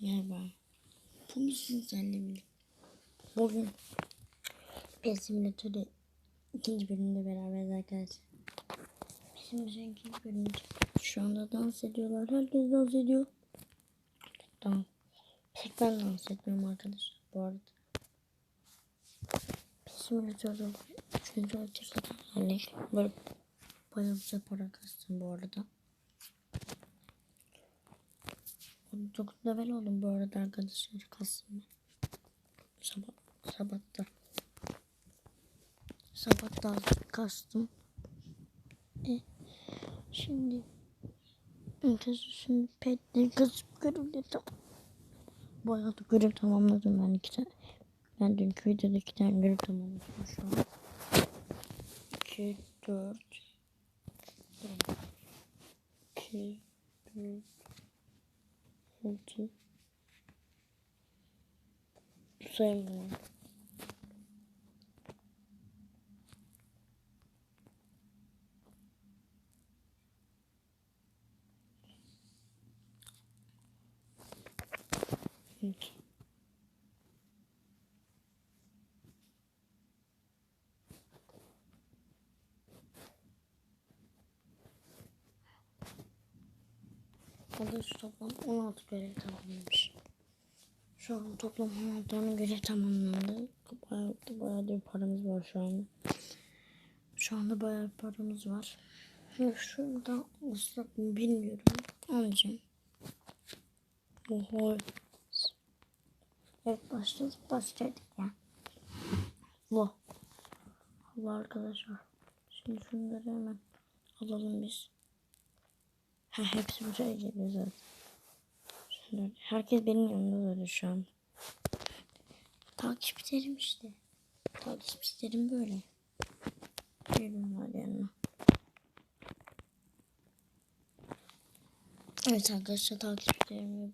Merhaba. Bugün sizlerle birlikte. Bugün Pet Simulator'ı ikinci bölümde beraberiz arkadaşlar. Bizim ikinci bölümde. Şu anda dans ediyorlar. Herkes dans ediyor. Tamam. Pek ben dans etmiyorum arkadaşlar bu arada. Pet Simulator'da üçüncü açıkta yani böyle bayağı güzel para kastım bu arada. 9 level oldum bu arada arkadaşlar ben. Sabah, sabahta. Sabahta kastım. E, şimdi Kız şimdi petli kız görevli tamam. Bayağı da görev tamamladım ben iki tane. Ben dünkü videoda iki tane görev tamamladım şu an. 2, 4 2, 4 Altı. Sayın Evet. Arkadaş toplam 16 görev tamamlamış. Şu an toplam 16 tane görev tamamlandı. Bayağı, bayağı bir paramız var şu anda. Şu anda bayağı bir paramız var. Şurada ıslak mı bilmiyorum. Alacağım. Oho. Evet başladık başladık ya. Bu. Allah arkadaşlar. Şimdi şunları hemen alalım biz. Ha, hepsi buraya geliyor zaten. Herkes benim yanımda böyle şu an. Takipçilerim işte. Takipçilerim böyle. Geliyorlar yanıma. Evet arkadaşlar takipçilerimle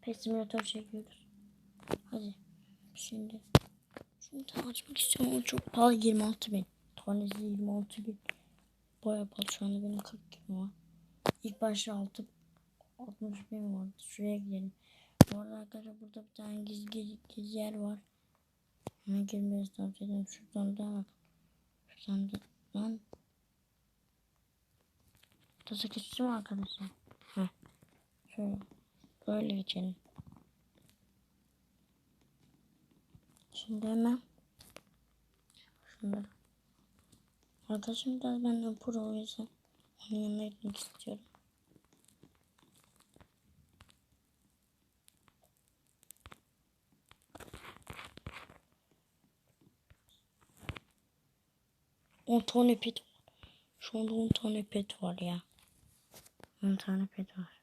pet simülatör çekiyoruz. Hadi. Şimdi. Şunu açmak istiyorum ama çok pahalı 26 bin. Tanesi 26 bin. Baya pahalı şu anda benim 40 bin var. İlk başta 6 60 bin vardı. Şuraya gidelim. Bu arada arkadaşlar burada bir tane gizli, gizli, gizli yer var. Hemen girmeyi tavsiye ederim. Şuradan da bak. Şuradan da lan. Tasa geçti mi arkadaşlar? Heh. Şöyle. Böyle geçelim. Şimdi hemen şunları. Arkadaşım biraz benden pro o yüzden onun yanına istiyorum. On tane pet var. Şu anda 10 tane pet var ya. 10 tane pet var.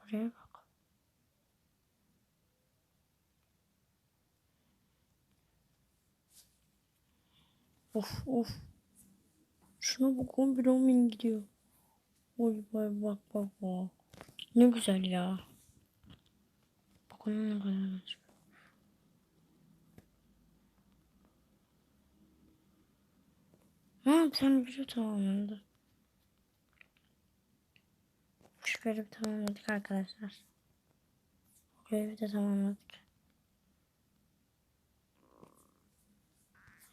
Buraya bak. Of of. Şuna bak 11 10 gidiyor. Oy vay bak bak bak. Ne güzel ya. Bakalım ne kadar çıkıyor. Bir tane video tamamlandı. Şu görevi tamamladık arkadaşlar. Görevi de tamamladık.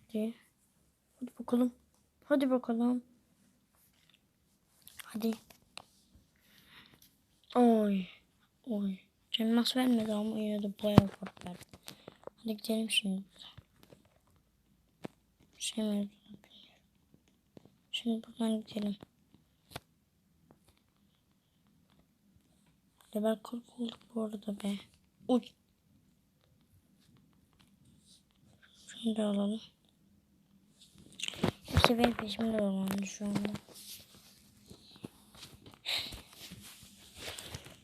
Hadi. Hadi bakalım. Hadi bakalım. Hadi. Oy. Oy. Canmas vermedi ama yine de bayağı fark verdi. Hadi gidelim şimdi. Şey mi? Şimdi buradan gidelim. Level 40 olduk bu arada be. Uy. Şunu da alalım. İşte benim peşimde dolandı şu anda.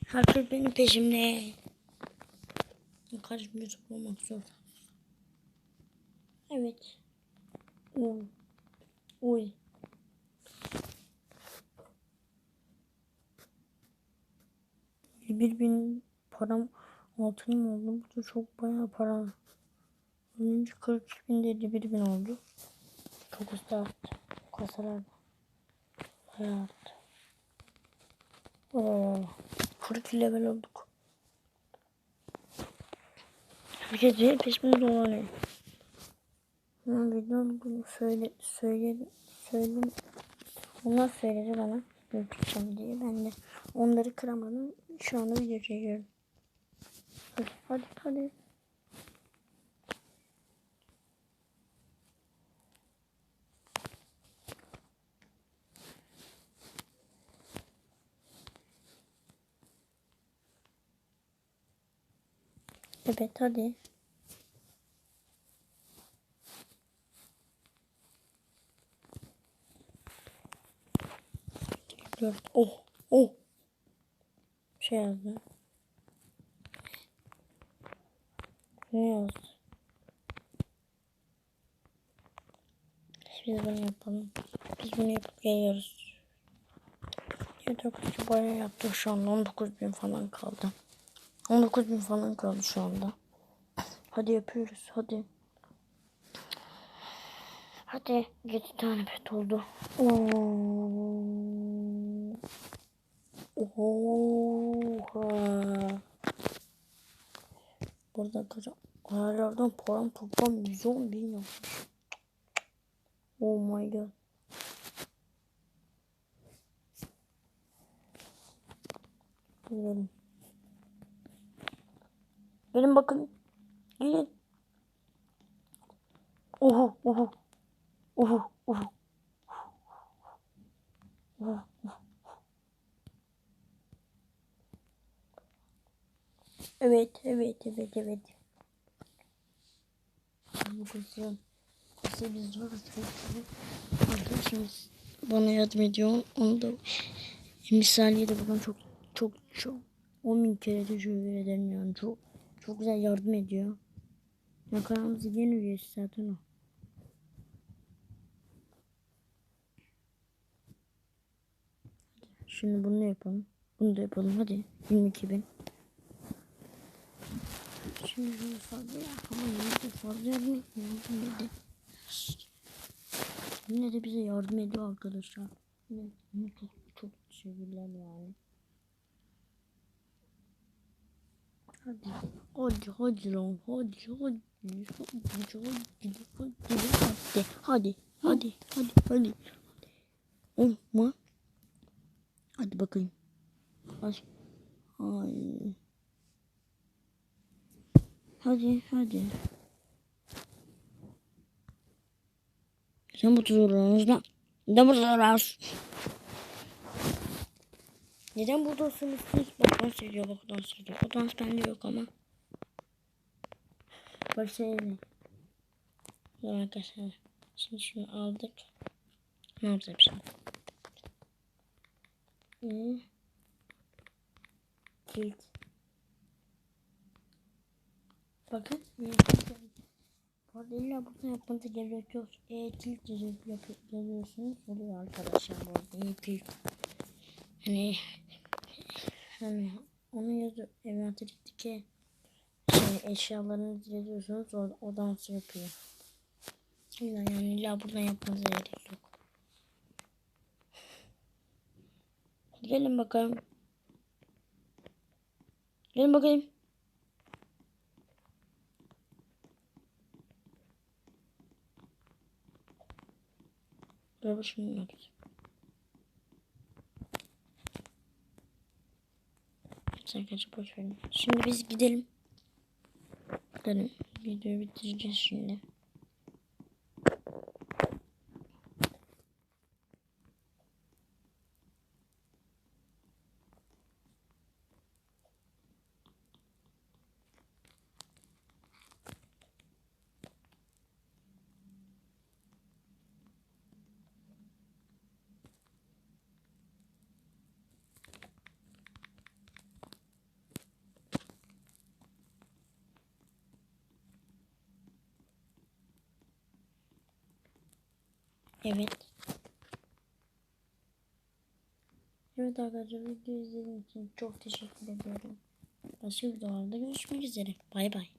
Herkes benim peşimde. Bir toplamak zor. Evet. Uy. Uy. Bir bin param altınım oldu. Bu da çok bayağı para. Önce 42 bin de 51 bin oldu. Çok usta arttı. Kasalar bayağı arttı. Oo, 42 level olduk. Herkes benim peşimde dolanıyor. Ama videom bunu söyle, söyledi, söyledim. Onlar söyledi bana YouTube diye. Ben de onları kıramadım. Şu anda video çekiyorum. Hadi hadi hadi. Evet hadi. Dört. Oh. Oh. Şey yazdı. Ne yazdı? Biz bunu yapalım. Biz bunu yapıp geliyoruz. Evet arkadaşlar bayağı yaptık şu anda 19 bin falan kaldı. 19 bin falan kaldı şu anda. Hadi yapıyoruz hadi. Hadi 7 tane pet oldu. Oo. Oha. Burada arkadaşlar ayarlardan param toplam 110 bin yapmış. Oh my god. Gidelim. Gelin bakın. Gelin. Oho oho. Oho oho. Oho. Evet, evet, evet, evet. Bu kızım. Kızı biz varız. Arkadaşımız bana yardım ediyor. Onu da misaliye de bugün çok çok çok 10 bin kere teşekkür ederim yani. Çok çok güzel yardım ediyor. Ya kanalımızın yeni üyesi zaten o. Şimdi bunu yapalım. Bunu da yapalım hadi. 22 bin. Şunu fazla. Ama de fazla yardım etmiyor. Yine de. Bize yardım ediyor arkadaşlar. Yine, çok, çok teşekkürler yani. Hadi. Hadi hadi lan. Hadi hadi. Hadi hadi hadi hadi hadi hadi hadi olma hadi bakayım Baş. Ay. Hadi hadi sen bu tuzlarınızda neden buradasınız neden buradasınız siz bak dans ediyor bak dans ediyor o dans bende yok ama Başlayalım. Tamam arkadaşlar. Şimdi şunu aldık. Ne yapacağım şimdi? Hmm. Bakın. Bu arada illa burada yapmanıza gerek yok. E, yazıp yazıyorsunuz. Oluyor arkadaşlar bu arada. E, kilit. Hani hani onu yazıp envanteritteki şey, eşyalarını yazıyorsunuz o, o dans yapıyor. İlla yani illa buradan yapmanıza gerek yok. Gelin bakalım. Gelin bakayım. Böyle şunu yapacağım. Sen kaçı boş verin. Şimdi biz gidelim. Gidelim. Videoyu bitireceğiz şimdi. Evet. Evet arkadaşlar video izlediğiniz için çok teşekkür ediyorum. Başka videolarda görüşmek üzere. Bay bay.